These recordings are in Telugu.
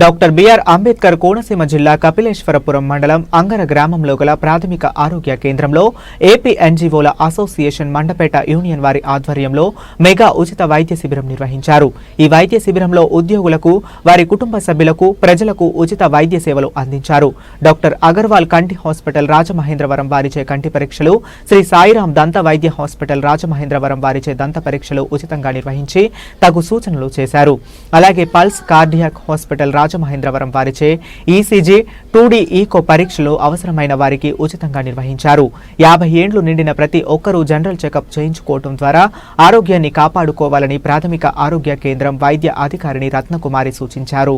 డాక్టర్ బిఆర్ అంబేద్కర్ కోనసీమ జిల్లా కపిలేశ్వరపురం మండలం అంగర గ్రామంలో గల ప్రాథమిక ఆరోగ్య కేంద్రంలో ఏపీ ఎన్జీఓల అసోసియేషన్ మండపేట యూనియన్ వారి ఆధ్వర్యంలో మెగా ఉచిత వైద్య శిబిరం నిర్వహించారు. ఈ వైద్య శిబిరంలో ఉద్యోగులకు వారి కుటుంబ సభ్యులకు ప్రజలకు ఉచిత వైద్య సేవలు అందించారు. డాక్టర్ అగర్వాల్ కంటి హాస్పిటల్ రాజమహేంద్రవరం వారిచే కంటి పరీక్షలు శ్రీ సాయిరాం దంత వైద్య హాస్పిటల్ రాజమహేంద్రవరం వారిచే దంత పరీక్షలు ఉచితంగా నిర్వహించి తగు సూచనలు చేశారు. అలాగే పల్స్ కార్డియాక్ హాస్పిటల్ రాజమహేంద్రవరం వారిచే ఈసీజీ టూడీ ఈకో పరీక్షలు అవసరమైన వారికి ఉచితంగా నిర్వహించారు. యాభై ఏండ్లు నిండిన ప్రతి ఒక్కరూ జనరల్ చెకప్ చేయించుకోవటం ద్వారా ఆరోగ్యాన్ని కాపాడుకోవాలని ప్రాథమిక ఆరోగ్య కేంద్రం వైద్య అధికారిని రత్నకుమారి సూచించారు.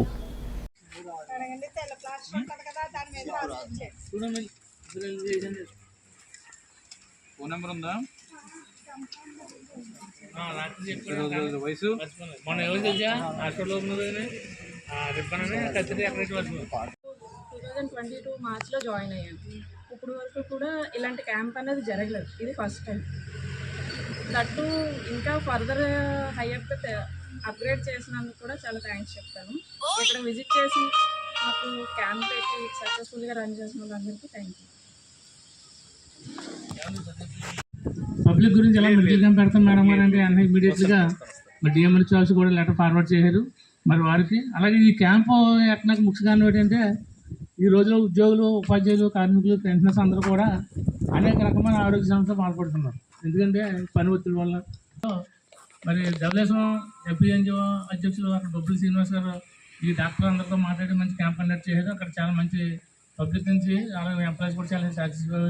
ఫోన్ నెంబర్ ఉందా వయసు. మొన్న ఎవరు తెలుసా? హాస్పిటల్ ఓపెన్ అని అని టూ థౌజండ్ ట్వంటీ టూ మార్చ్లో జాయిన్ అయ్యాను. ఇప్పుడు వరకు కూడా ఇలాంటి క్యాంప్ అనేది జరగలేదు. ఇది ఫస్ట్ టైం. దట్టు ఇంకా ఫర్దర్ హైయప్ అప్గ్రేడ్ చేసినందుకు కూడా చాలా థ్యాంక్స్ చెప్తాను. ఇక్కడ విజిట్ చేసి మాకు క్యాంప్ పెట్టి సక్సెస్ఫుల్గా రన్ చేసిన వాళ్ళందరికీ థ్యాంక్ యూ పబ్లిక్ గురించి ఎలా మెడికల్ క్యాంప్ పెడతాం మేడం గారు అంటే అన్న ఇమీడియట్గా మరి డిఎంఎల్ ఆఫీస్ కూడా లెటర్ ఫార్వర్డ్ చేశారు. మరి వారికి అలాగే ఈ క్యాంపు ఎక్కడానికి ముఖ్య కారణం ఏంటంటే ఈ రోజులో ఉద్యోగులు ఉపాధ్యాయులు కార్మికులు పెన్షనర్స్ అందరూ కూడా అనేక రకమైన ఆరోగ్య సమస్యలు బాధపడుతున్నారు. ఎందుకంటే పని ఒత్తిడి వల్ల. మరి డబ్ల్యూఎస్ఓ ఎంపీఎన్జిఓ అధ్యక్షులు అక్కడ డబ్బులు శ్రీనివాస్ గారు ఈ డాక్టర్ అందరితో మాట్లాడి మంచి క్యాంప్ కండక్ట్ చేశారు. అక్కడ చాలా మంచి పబ్లిక్ నుంచి అలాగే ఎంప్లాయీస్ కూడా చాలా సాటిస్ఫై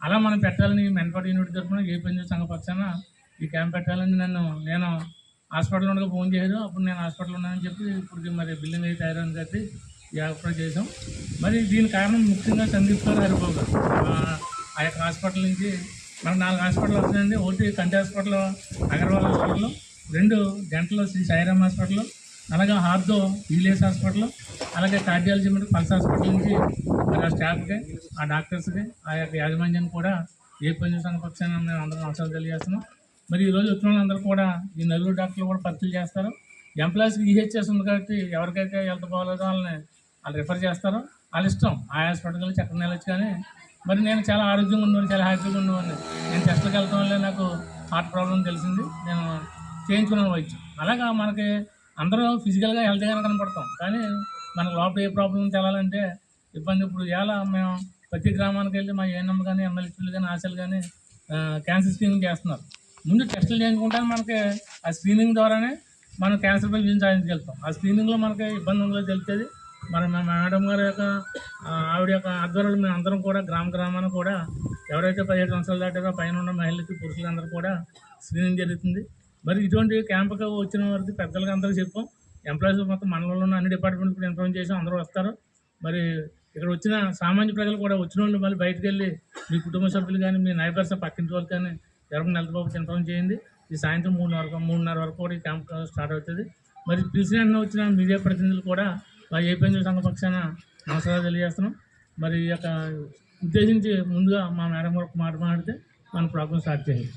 అలా మనం పెట్టాలని మెన్పాటి యూనిట్ తరఫున ఏ పని సంఘ పక్షాన ఈ క్యాంప్ పెట్టాలని నన్ను నేను హాస్పిటల్ ఉండగా ఫోన్ చేయదు అప్పుడు నేను హాస్పిటల్ ఉన్నానని చెప్పి ఇప్పుడు మరి బిల్డింగ్ అయితే తయారని చెప్పి ఈ చేసాం మరి దీని కారణం ముఖ్యంగా సందీప్ గారు హరిబాబు గారు. ఆ- యొక్క హాస్పిటల్ నుంచి మనకు నాలుగు హాస్పిటల్ వస్తున్నాయండి. ఒకటి కంటి హాస్పిటల్ అగర్వాల్ హాస్పిటల్ రెండు గంటలో శ్రీ సాయిరామ్ హాస్పిటల్ అలాగే హార్దో ఈలేస్ హాస్పిటల్ అలాగే కార్డియాలజీ మీద పల్స్ హాస్పిటల్ నుంచి మరి ఆ స్టాఫ్కి ఆ డాక్టర్స్కి ఆ యొక్క యాజమాన్యాన్ని కూడా ఏ పని సంఘ పక్షాన మేము అందరం అవసరాలు తెలియజేస్తున్నాం. మరి ఈరోజు వచ్చిన వాళ్ళందరూ కూడా ఈ నలుగురు డాక్టర్లు కూడా పరీక్షలు చేస్తారు. ఎంప్లాయీస్కి ఈహెచ్ఎస్ ఉంది కాబట్టి ఎవరికైతే హెల్త్ బాగోలేదో వాళ్ళని వాళ్ళు రిఫర్ చేస్తారో. వాళ్ళ ఇష్టం. ఆ హాస్పిటల్కి వెళ్ళి చక్కగా వెళ్ళొచ్చు కానీ మరి నేను చాలా ఆరోగ్యంగా ఉండేవాడిని చాలా హ్యాపీగా ఉండేవాడిని నేను టెస్ట్లకు వెళ్తాం వల్లే నాకు హార్ట్ ప్రాబ్లం తెలిసింది. నేను చేయించుకున్నాను వైద్యం. అలాగా మనకి అందరూ ఫిజికల్గా హెల్త్గా కనపడతాం. కానీ మన లోపల ఏ ప్రాబ్లం తెలాలంటే ఇబ్బంది. ఇప్పుడు ఎలా మేము ప్రతి గ్రామానికి వెళ్ళి మా ఏఎన్ఎం కానీ ఎమ్మెల్యేలు కానీ ఆశలు కానీ క్యాన్సర్ స్క్రీనింగ్ చేస్తున్నారు. ముందు టెస్టులు చేయించుకుంటానే మనకి ఆ స్క్రీనింగ్ ద్వారానే మనం క్యాన్సర్ పై విజయం సాధించగలుగుతాం. ఆ స్క్రీనింగ్లో మనకి ఇబ్బంది ఉందో తెలుస్తుంది. మరి మా మేడం గారి యొక్క ఆవిడ యొక్క ఆధ్వర్యంలో మేము అందరం కూడా గ్రామ గ్రామాన్ని కూడా ఎవరైతే పదిహేడు సంవత్సరాలు దాటారో పైన ఉన్న మహిళలకి పురుషులందరూ కూడా స్క్రీనింగ్ జరుగుతుంది. మరి ఇటువంటి క్యాంపుకి వచ్చిన వారికి పెద్దలకి అందరికీ చెప్పాం ఎంప్లాయీస్ మొత్తం మండలంలో ఉన్న అన్ని డిపార్ట్మెంట్ కూడా ఇన్ఫార్మ్ చేసాం అందరూ వస్తారు. మరి ఇక్కడ వచ్చిన సామాన్య ప్రజలు కూడా వచ్చిన వాళ్ళు మళ్ళీ బయటకు వెళ్ళి మీ కుటుంబ సభ్యులు కానీ మీ నైబర్స్ పక్కింటి వాళ్ళు కానీ ఎవరికి నెలత బాబుకి ఇన్ఫార్మ్ చేయండి. ఈ సాయంత్రం మూడున్నర వరకు మూడున్నర వరకు కూడా ఈ క్యాంప్ స్టార్ట్ అవుతుంది. మరి పిలిచిన వచ్చిన మీడియా ప్రతినిధులు కూడా మా ఏపీ సంఘ పక్షాన నమస్కారాలు తెలియజేస్తున్నాం. మరి ఈ యొక్క ఉద్దేశించి ముందుగా మా మేడం వరకు మాట మాట్లాడితే మన ప్రాబ్లం స్టార్ట్ చేయండి.